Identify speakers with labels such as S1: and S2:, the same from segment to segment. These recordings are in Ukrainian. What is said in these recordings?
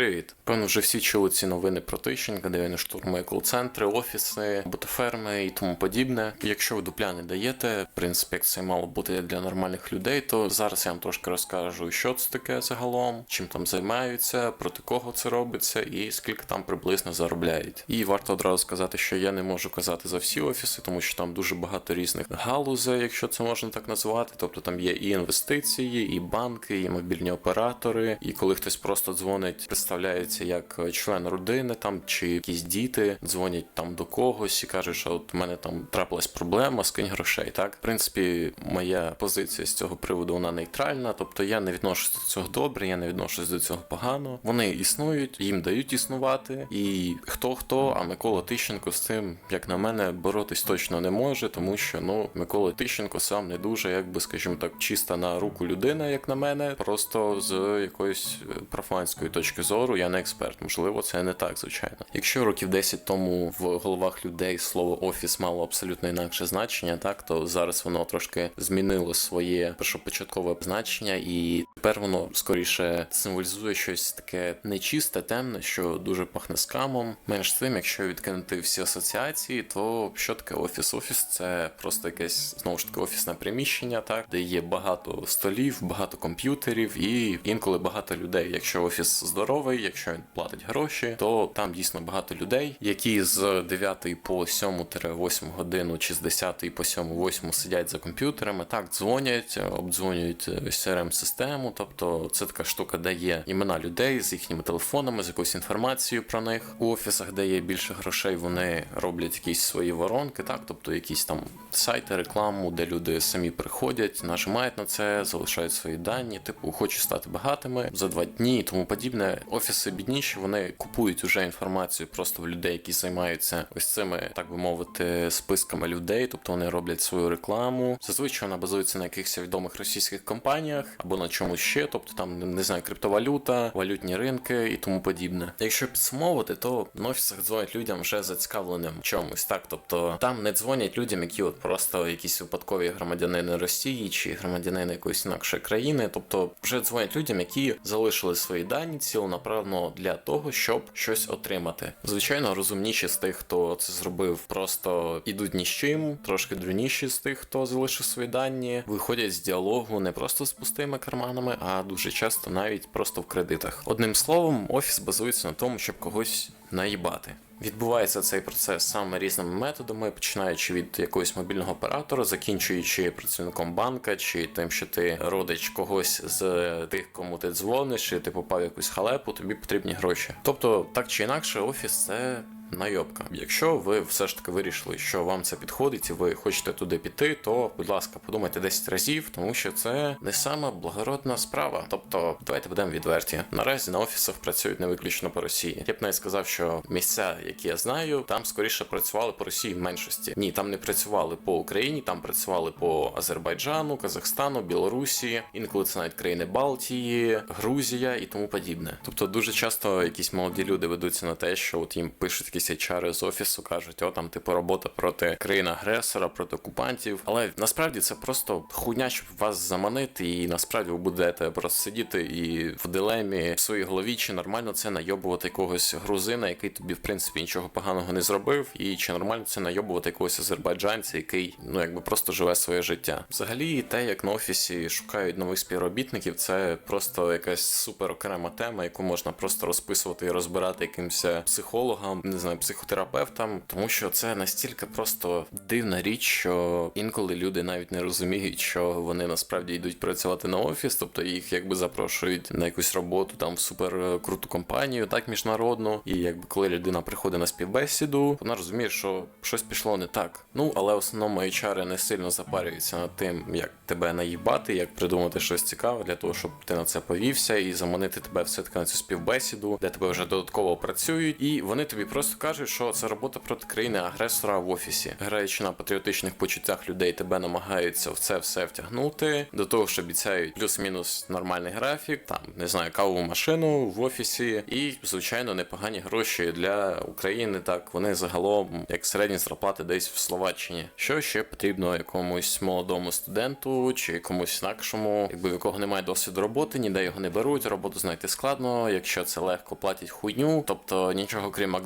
S1: Привіт. Певно, вже всі чули ці новини про Тищенка, де він штурмує кол-центри, офіси, бутаферми і тому подібне. Якщо ви дупля не даєте, в принципі, як це мало бути для нормальних людей, то зараз я вам трошки розкажу, що це таке загалом, чим там займаються, проти кого це робиться і скільки там приблизно заробляють. І варто одразу сказати, що я не можу казати за всі офіси, тому що там дуже багато різних галузей, якщо це можна так назвати. Тобто там є і інвестиції, і банки, і мобільні оператори. І коли хтось просто дзвонить, представляється як член родини там чи якісь діти дзвонять там до когось і кажуть, що от у мене там трапилась проблема, скинь грошей. Так, в принципі, моя позиція з цього приводу вона нейтральна. Тобто я не відношусь до цього добре, я не відношусь до цього погано. Вони існують, їм дають існувати. І хто хто, а Микола Тищенко з цим, як на мене, боротись точно не може, тому що ну Микола Тищенко сам не дуже, як би скажімо так, чиста на руку людина, як на мене, просто з якоїсь е, профанської точки зору. Я не експерт. Можливо, це не так, звичайно. Якщо років 10 тому в головах людей слово офіс мало абсолютно інакше значення, так то зараз воно трошки змінило своє першопочаткове значення, і тепер воно скоріше символізує щось таке нечисте, темне, що дуже пахне скамом. Менш тим, якщо відкинути всі асоціації, то що таке офіс? Офіс це просто якесь знову ж таки офісне приміщення, так де є багато столів, багато комп'ютерів і інколи багато людей. Якщо офіс здоровий, якщо він платить гроші, то там дійсно багато людей, які з 9 по 7-8 годину чи з 10 по 7-8 сидять за комп'ютерами, так дзвонять, обдзвонюють crm систему тобто це така штука, де є імена людей з їхніми телефонами, з якоюсь інформацією про них. У офісах, де є більше грошей, вони роблять якісь свої воронки, так, тобто якісь там сайти, рекламу, де люди самі приходять, нажимають на це, залишають свої дані, типу, хочу стати багатими за два дні і тому подібне. Офіси бідніші, вони купують уже інформацію просто в людей, які займаються ось цими, так би мовити, списками людей, тобто вони роблять свою рекламу. Зазвичай вона базується на якихось відомих російських компаніях або на чомусь ще, тобто там не знаю, криптовалюта, валютні ринки і тому подібне. Якщо підсумовувати, то в офісах дзвонять людям вже зацікавленим чомусь, так тобто там не дзвонять людям, які от просто якісь випадкові громадянини Росії чи громадянини якоїсь інакшої країни, тобто вже дзвонять людям, які залишили свої дані цілонаправно для того, щоб щось отримати. Звичайно, розумніші з тих, хто це зробив, просто ідуть ні з чим, трошки дрюніші з тих, хто залишив свої дані, виходять з діалогу не просто з пустими карманами, а дуже часто навіть просто в кредитах. Одним словом, офіс базується на тому, щоб когось наїбати. Відбувається цей процес саме різними методами, починаючи від якогось мобільного оператора, закінчуючи працівником банка, чи тим, що ти родич когось з тих, кому ти дзвониш, і ти попав в якусь халепу, тобі потрібні гроші. Тобто, так чи інакше, офіс це. Найобка. Якщо ви все ж таки вирішили, що вам це підходить, і ви хочете туди піти, то будь ласка, подумайте 10 разів, тому що це не сама благородна справа. Тобто, давайте будемо відверті. Наразі на офісах працюють не виключно по Росії. Я б навіть сказав, що місця, які я знаю, там скоріше працювали по Росії в меншості. Ні, там не працювали по Україні, там працювали по Азербайджану, Казахстану, Білорусі, інколи це навіть країни Балтії, Грузія і тому подібне. Тобто, дуже часто якісь молоді люди ведуться на те, що от їм пишуть якісь HR з офісу, кажуть, о там типу робота проти країн-агресора, проти окупантів. Але насправді це просто хуйня, щоб вас заманити, і насправді ви будете просто сидіти і в дилемі в своїй голові, чи нормально це найобувати якогось грузина, який тобі в принципі нічого поганого не зробив, і чи нормально це найобувати якогось азербайджанця, який ну якби просто живе своє життя. Взагалі, те, як на офісі шукають нових співробітників, це просто якась супер окрема тема, яку можна просто розписувати і розбирати якимось психологам, не знаю, психотерапевтам, тому що це настільки просто дивна річ, що інколи люди навіть не розуміють, що вони насправді йдуть працювати на офіс, тобто їх якби запрошують на якусь роботу там в супер е, компанію, так міжнародну. І якби коли людина приходить на співбесіду, вона розуміє, що щось пішло не так. Ну але в основному HR не сильно запарюються над тим, як тебе наїбати, як придумати щось цікаве для того, щоб ти на це повівся і заманити тебе все таки на цю співбесіду, де тебе вже додатково працюють, і вони тобі просто кажуть, що це робота проти країни-агресора в офісі. Граючи на патріотичних почуттях людей, тебе намагаються в це все втягнути. До того ж обіцяють плюс-мінус нормальний графік, там не знаю, кавову машину в офісі, і звичайно непогані гроші для України. Так вони загалом як середні зарплати десь в Словаччині. Що ще потрібно якомусь молодому студенту чи комусь інакшому, якби в якого немає досвіду роботи, ніде його не беруть. Роботу знайти складно. Якщо це легко платять хуйню, тобто нічого крім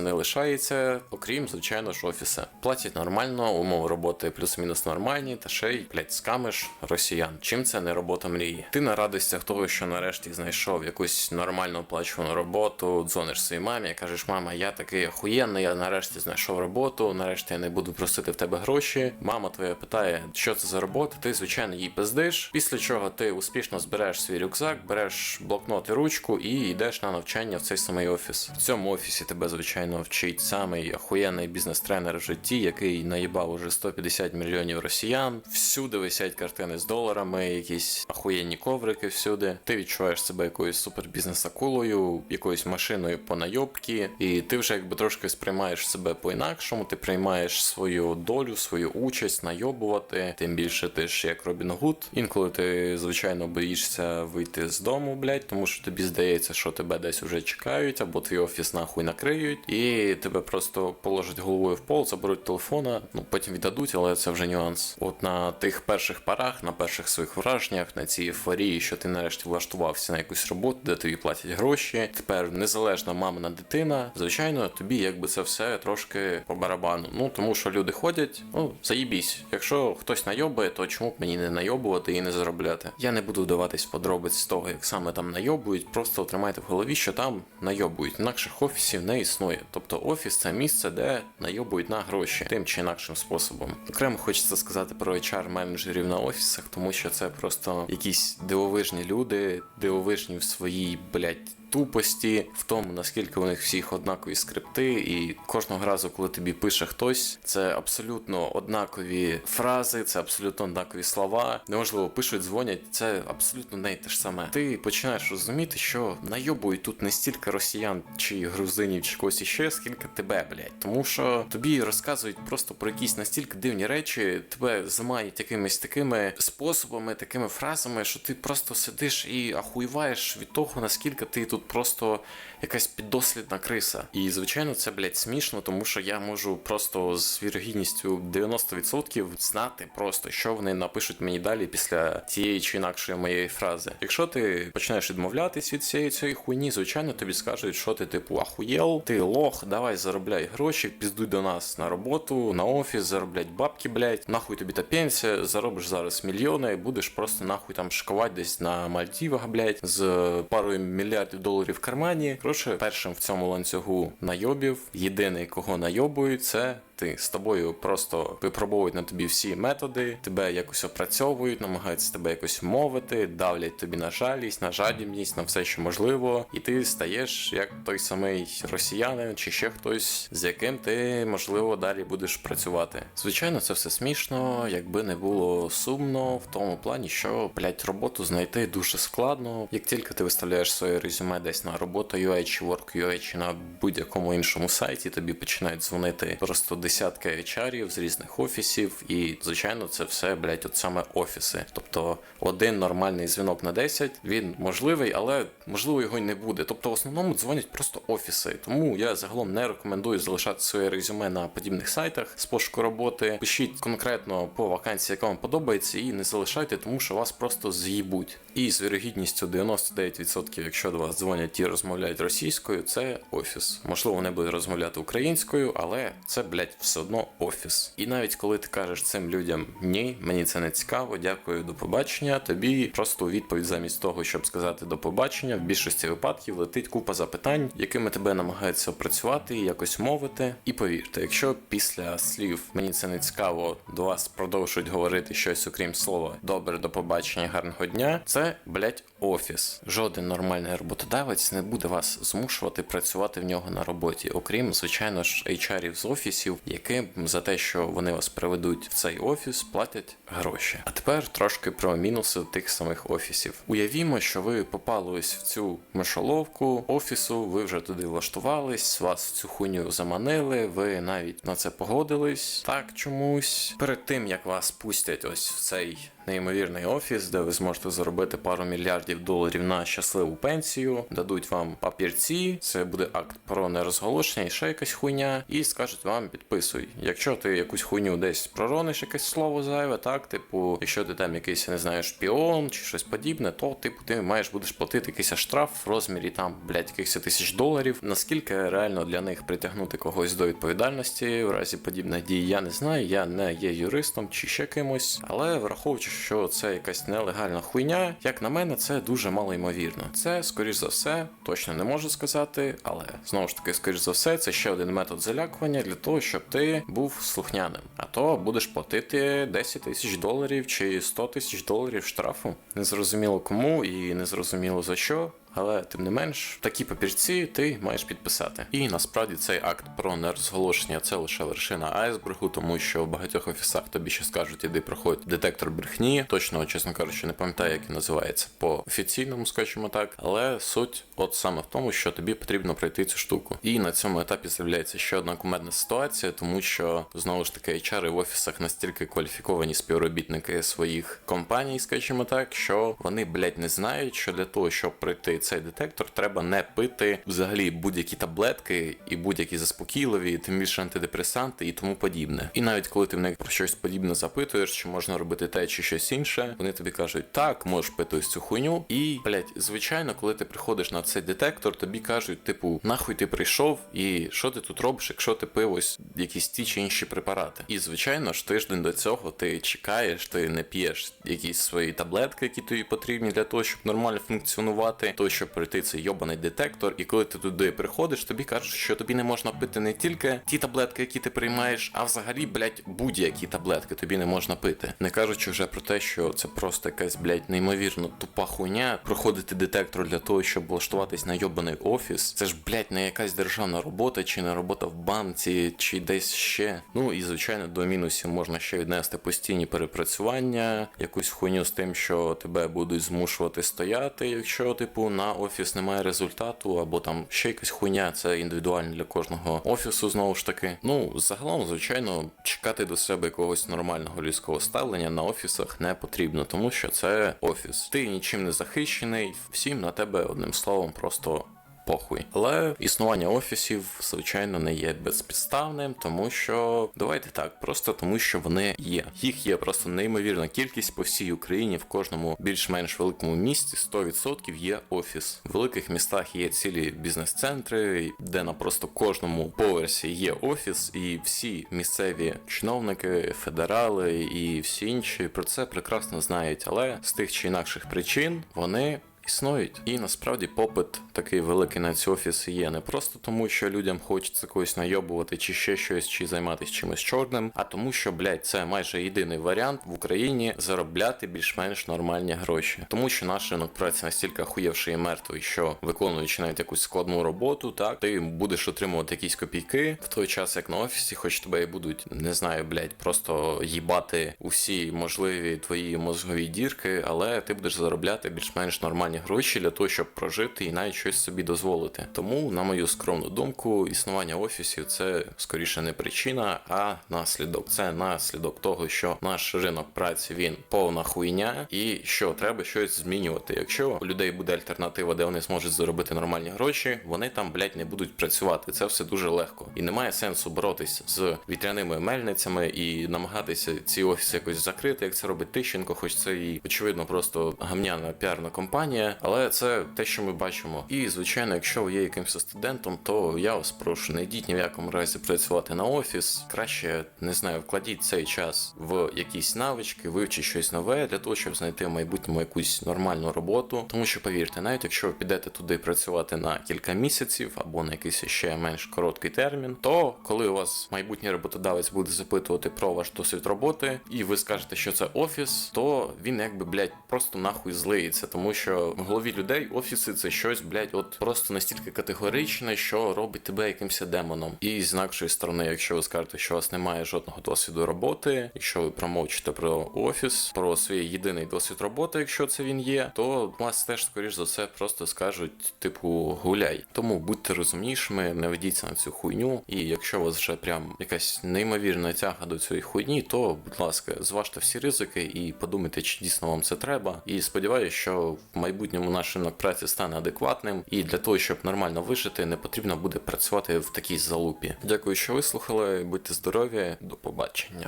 S1: Макдональдса не лишається, окрім звичайно ж офіса. Платять нормально, умови роботи плюс-мінус нормальні, та ще й блять скамиш росіян. Чим це не робота мрії? Ти на радостях того, що нарешті знайшов якусь нормально оплачувану роботу, дзвониш своїй мамі, кажеш, мама, я такий охуєнний, я нарешті знайшов роботу, нарешті я не буду просити в тебе гроші. Мама твоя питає, що це за робота, ти звичайно їй пиздиш. Після чого ти успішно збереш свій рюкзак, береш блокнот і ручку і йдеш на навчання в цей самий офіс. В цьому офісі тебе звичайно вчить самий охуєнний бізнес-тренер в житті, який наїбав уже 150 мільйонів росіян. Всюди висять картини з доларами, якісь охуєнні коврики всюди. Ти відчуваєш себе якоюсь супер бізнес-акулою, якоюсь машиною по найобки, і ти вже якби трошки сприймаєш себе по-інакшому, ти приймаєш свою долю, свою участь, найобувати. Тим більше ти ж як Робін Гуд. Інколи ти, звичайно, боїшся вийти з дому, блядь, тому що тобі здається, що тебе десь вже чекають, або твій офіс нахуй накриють, і тебе просто положать головою в пол, заберуть телефона, ну потім віддадуть, але це вже нюанс. От на тих перших парах, на перших своїх враженнях, на цій ейфорії, що ти нарешті влаштувався на якусь роботу, де тобі платять гроші. Тепер незалежна мамина дитина. Звичайно, тобі якби це все трошки по барабану. Ну тому що люди ходять, ну заїбісь. Якщо хтось найобує, то чому б мені не найобувати і не заробляти? Я не буду вдаватись подробиць того, як саме там найобують. Просто тримайте в голові, що там найобують. Інакших офісів не існує. Тобто офіс це місце, де найобують на гроші тим чи інакшим способом. Окремо хочеться сказати про HR-менеджерів на офісах, тому що це просто якісь дивовижні люди, дивовижні в своїй блядь, тупості, в тому наскільки у них всіх однакові скрипти, і кожного разу, коли тобі пише хтось, це абсолютно однакові фрази, це абсолютно однакові слова. Неможливо пишуть, дзвонять, це абсолютно не те ж саме. Ти починаєш розуміти, що найобують тут не стільки росіян чи грузинів, чи когось іще, скільки тебе, блядь. Тому що тобі розказують просто про якісь настільки дивні речі, тебе замають якимись такими способами, такими фразами, що ти просто сидиш і ахуєваєш від того, наскільки ти тут просто якась піддослідна криса. І звичайно, це блядь, смішно, тому що я можу просто з вірогідністю 90% знати просто, що вони напишуть мені далі після тієї чи інакшої моєї фрази. Якщо ти починаєш відмовлятись від цієї цієї хуйні, звичайно, тобі скажуть, що ти типу ахуєл, ти лох, давай заробляй гроші, піздуй до нас на роботу, на офіс, зароблять бабки, блядь, нахуй тобі та пенсія, заробиш зараз мільйони, будеш просто нахуй там шкувати десь на Мальдівах, блядь, з парою мільярдів доларів в кармані. Першим в цьому ланцюгу найобів, єдиний, кого найобують, це ти з тобою просто випробовують на тобі всі методи, тебе якось опрацьовують, намагаються тебе якось мовити, давлять тобі на жалість, на жадібність, на все, що можливо, і ти стаєш як той самий росіянин чи ще хтось, з яким ти можливо далі будеш працювати. Звичайно, це все смішно, якби не було сумно в тому плані, що блять роботу знайти дуже складно. Як тільки ти виставляєш своє резюме десь на роботу UA чи Work.ua чи на будь-якому іншому сайті, тобі починають дзвонити просто десятки HR-ів з різних офісів, і звичайно, це все, блядь, от саме офіси. Тобто один нормальний дзвінок на 10, він можливий, але можливо його й не буде. Тобто, в основному дзвонять просто офіси. Тому я загалом не рекомендую залишати своє резюме на подібних сайтах з пошуку роботи. Пишіть конкретно по вакансії, яка вам подобається, і не залишайте, тому що вас просто з'їбуть. І з вірогідністю 99%, якщо до вас дзвонять і розмовляють російською, це офіс. Можливо, вони будуть розмовляти українською, але це, блядь, все одно офіс. І навіть коли ти кажеш цим людям ні, мені це не цікаво, дякую, до побачення. Тобі просто у відповідь замість того, щоб сказати до побачення, в більшості випадків летить купа запитань, якими тебе намагаються опрацювати, якось мовити. І повірте, якщо після слів мені це не цікаво, до вас продовжують говорити щось окрім слова добре, до побачення, гарного дня. Це блять офіс. Жоден нормальний роботодавець не буде вас змушувати працювати в нього на роботі, окрім звичайно ж HR-ів з офісів, яким за те, що вони вас приведуть в цей офіс, платять гроші. А тепер трошки про мінуси тих самих офісів. Уявімо, що ви попали ось в цю мишоловку офісу, ви вже туди влаштувались, вас в цю хуйню заманили, ви навіть на це погодились так чомусь. Перед тим як вас пустять ось в цей неймовірний офіс, де ви зможете заробити пару мільярдів доларів на щасливу пенсію, дадуть вам папірці, це буде акт про нерозголошення і ще якась хуйня, і скажуть вам підписуй. Якщо ти якусь хуйню десь пророниш, якесь слово зайве, так, типу, якщо ти там якийсь, я не знаю, шпіон чи щось подібне, то типу ти маєш будеш платити якийсь штраф в розмірі там, блядь, якихось тисяч доларів. Наскільки реально для них притягнути когось до відповідальності в разі подібних дій, я не знаю, я не є юристом чи ще кимось, але враховуючи, що це якась нелегальна хуйня, як на мене, це дуже мало ймовірно. Це, скоріш за все, точно не можу сказати, але знову ж таки, скоріш за все, це ще один метод залякування для того, щоб ти був слухняним. А то будеш платити 10 тисяч доларів чи 100 тисяч доларів штрафу. Незрозуміло кому і незрозуміло за що. Але тим не менш, такі папірці ти маєш підписати. І насправді цей акт про нерозголошення це лише вершина айсбергу, тому що в багатьох офісах тобі ще скажуть, іди проходь детектор брехні. Точно, чесно кажучи, не пам'ятаю, як він називається по офіційному, скажімо так. Але суть от саме в тому, що тобі потрібно пройти цю штуку. І на цьому етапі з'являється ще одна кумедна ситуація, тому що знову ж таки HR в офісах настільки кваліфіковані співробітники своїх компаній, скажімо так, що вони, блядь, не знають, що для того, щоб пройти цей детектор, треба не пити взагалі будь-які таблетки і будь-які заспокійливі, тим більше антидепресанти і тому подібне. І навіть коли ти в них про щось подібне запитуєш, чи можна робити те чи щось інше, вони тобі кажуть, так, можеш пити ось цю хуйню. І, блядь, звичайно, коли ти приходиш на цей детектор, тобі кажуть, типу, нахуй ти прийшов, і що ти тут робиш, якщо ти пив ось якісь ті чи інші препарати. І звичайно ж, тиждень до цього ти чекаєш, ти не п'єш якісь свої таблетки, які тобі потрібні для того, щоб нормально функціонувати, то щоб пройти цей йобаний детектор. І коли ти туди приходиш, тобі кажуть, що тобі не можна пити не тільки ті таблетки, які ти приймаєш, а взагалі, блядь, будь-які таблетки тобі не можна пити. Не кажучи вже про те, що це просто якась, блядь, неймовірно тупа хуйня. Проходити детектор для того, щоб влаштуватись на йобаний офіс. Це ж, блядь, не якась державна робота, чи не робота в банці, чи десь ще. Ну і звичайно, до мінусів можна ще віднести постійні перепрацювання, якусь хуйню з тим, що тебе будуть змушувати стояти, якщо типу на офіс немає результату, або там ще якась хуйня, це індивідуально для кожного офісу, знову ж таки. Ну, загалом, звичайно, чекати до себе якогось нормального людського ставлення на офісах не потрібно, тому що це офіс. Ти нічим не захищений, всім на тебе одним словом просто. Похуй, але існування офісів, звичайно, не є безпідставним, тому що давайте так, просто тому, що вони є. Їх є просто неймовірна кількість по всій Україні, в кожному більш-менш великому місті 100% є офіс. В великих містах є цілі бізнес-центри, де на просто кожному поверсі є офіс, і всі місцеві чиновники, федерали і всі інші про це прекрасно знають. Але з тих чи інакших причин вони існують. І насправді попит такий великий на ці офіси є не просто тому, що людям хочеться когось найобувати, чи ще щось, чи займатися чимось чорним, а тому, що, блядь, це майже єдиний варіант в Україні заробляти більш-менш нормальні гроші. Тому що наш ринок праці настільки хуєвший і мертвий, що виконуючи навіть якусь складну роботу, так ти будеш отримувати якісь копійки в той час, як на офісі, хоч тебе і будуть, не знаю, блядь, просто їбати усі можливі твої мозгові дірки, але ти будеш заробляти більш-менш нормальні гроші для того, щоб прожити і навіть щось собі дозволити. Тому, на мою скромну думку, існування офісів це скоріше не причина, а наслідок. Це наслідок того, що наш ринок праці він повна хуйня, і що треба щось змінювати. Якщо у людей буде альтернатива, де вони зможуть заробити нормальні гроші, вони там, блядь, не будуть працювати. Це все дуже легко. І немає сенсу боротись з вітряними мельницями і намагатися ці офіси якось закрити, як це робить Тищенко, хоч це і очевидно просто гамняна піарна компанія. Але це те, що ми бачимо. І звичайно, якщо ви є якимось студентом, то я вас прошу, не йдіть ні в якому разі працювати на офіс. Краще не знаю, вкладіть цей час в якісь навички, вивчіть щось нове для того, щоб знайти в майбутньому якусь нормальну роботу. Тому що повірте, навіть якщо ви підете туди працювати на кілька місяців або на якийсь ще менш короткий термін, то коли у вас майбутній роботодавець буде запитувати про ваш досвід роботи, і ви скажете, що це офіс, то він якби блядь, просто нахуй злиється, тому що в голові людей офіси це щось, блядь, от просто настільки категоричне, що робить тебе якимось демоном. І з інакшої сторони, якщо ви скажете, що у вас немає жодного досвіду роботи, якщо ви промовчите про офіс, про свій єдиний досвід роботи, якщо це він є, то вас теж скоріш за все просто скажуть, типу, гуляй. Тому будьте розумнішими, не ведіться на цю хуйню. І якщо у вас вже прям якась неймовірна тяга до цієї хуйні, то будь ласка, зважте всі ризики і подумайте, чи дійсно вам це треба. І сподіваюся, що в майбутньому наш ринок праці стане адекватним, і для того, щоб нормально вижити, не потрібно буде працювати в такій залупі. Дякую, що вислухали. Будьте здорові, до побачення.